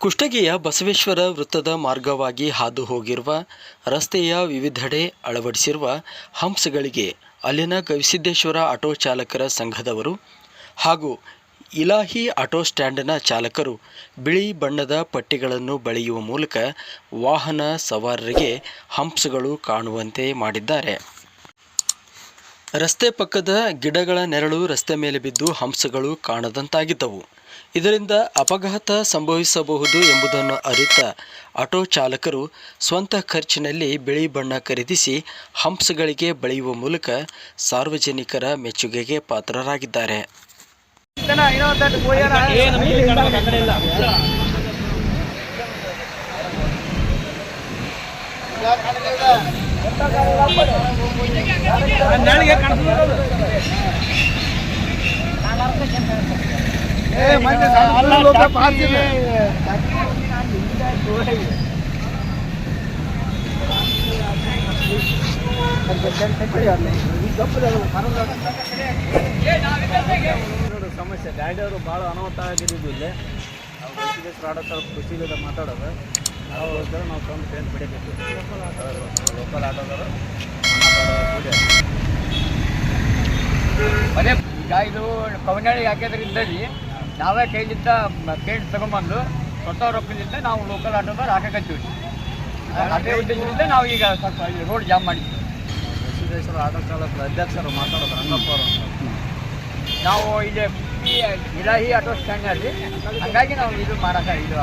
ಕುಷ್ಟಗಿಯ ಬಸವೇಶ್ವರ ವೃತ್ತದ ಮಾರ್ಗವಾಗಿ ಹಾದು ಹೋಗಿರುವ, ರಸ್ತೆಯ ವಿವಿಧೆಡೆ ಅಳವಡಿಸಿರುವ ಹಂಪ್ಸ್ಗಳಿಗೆ ಅಲ್ಲಿನ ಗವಿಸಿದ್ದೇಶ್ವರ ಆಟೋ ಚಾಲಕರ ಸಂಘದವರು ಹಾಗೂ ಇಲಾಹಿ ಆಟೋ ಸ್ಟ್ಯಾಂಡ್ನ ಚಾಲಕರು ಬಿಳಿ ಬಣ್ಣದ ಪಟ್ಟಿಗಳನ್ನು ಬಳಿಯುವ ಮೂಲಕ ವಾಹನ ಸವಾರರಿಗೆ ಹಂಪ್ಸ್ಗಳು ಕಾಣುವಂತೆ ಮಾಡಿದ್ದಾರೆ. ರಸ್ತೆ ಪಕ್ಕದ ಗಿಡಗಳ ನೆರಳು ರಸ್ತೆ ಮೇಲೆ ಬಿದ್ದು ಹಂಸಗಳು ಕಾಣದಂತಾಗಿದ್ದವು. ಇದರಿಂದ ಅಪಘಾತ ಸಂಭವಿಸಬಹುದು ಎಂಬುದನ್ನು ಅರಿತ ಆಟೋ ಚಾಲಕರು ಸ್ವಂತ ಖರ್ಚಿನಲ್ಲಿ ಬಿಳಿ ಬಣ್ಣ ಖರೀದಿಸಿ ಹಂಸಗಳಿಗೆ ಬಳಿಯುವ ಮೂಲಕ ಸಾರ್ವಜನಿಕರ ಮೆಚ್ಚುಗೆಗೆ ಪಾತ್ರರಾಗಿದ್ದಾರೆ. ಸಮಸ್ಯೆ. ಗಾಡಿಯವರು ಭಾಳ ಅನಾಹುತ ಆಗಿದ್ದು ಇಲ್ಲಿ. ನಾವು ಸ್ವಲ್ಪ ಖುಷಿಲಿಂದ ಮಾತಾಡೋದು. ನಾವು ತಂದು ಪೇಂಟ್ ಬಿಡಬೇಕು ಆಟೋದವರು ಕೂಡಿ ಅದೇ ಈಗ ಇದು ಕವನಾಳಿ ಹಾಕಿದ್ರೆ ಇದ್ದಲ್ಲಿ ನಾವೇ ಕೈಲಿದ್ದ ಪೇಂಟ್ ತಗೊಂಬಂದು ಸ್ವಂತ ರೊಕ್ಕದಿಂದ ನಾವು ಲೋಕಲ್ ಆಟೋದವ್ರು ಹಾಕಕತ್ತೀವಿ ಅದೇ ಉದ್ದೇಶದಿಂದ ನಾವು ಈಗ ಸ್ವಲ್ಪ ರೋಡ್ ಜಾಮ್ ಮಾಡಿದ್ವಿ. ಸಿದ್ದೇಶ್ವರ ಆಟೋ ಚಾಲಕರ ಅಧ್ಯಕ್ಷರು ಮಾತಾಡೋದು ರಂಗಪ್ಪ ಅವರು ನಾವು ಇಲ್ಲಿ ಇಲಾಹಿ ಆಟೋ ಸ್ಟ್ಯಾಂಡ್ನಲ್ಲಿ ಹಂಗಾಗಿ ನಾವು ಇದು ಮಾಡಕ ಇದು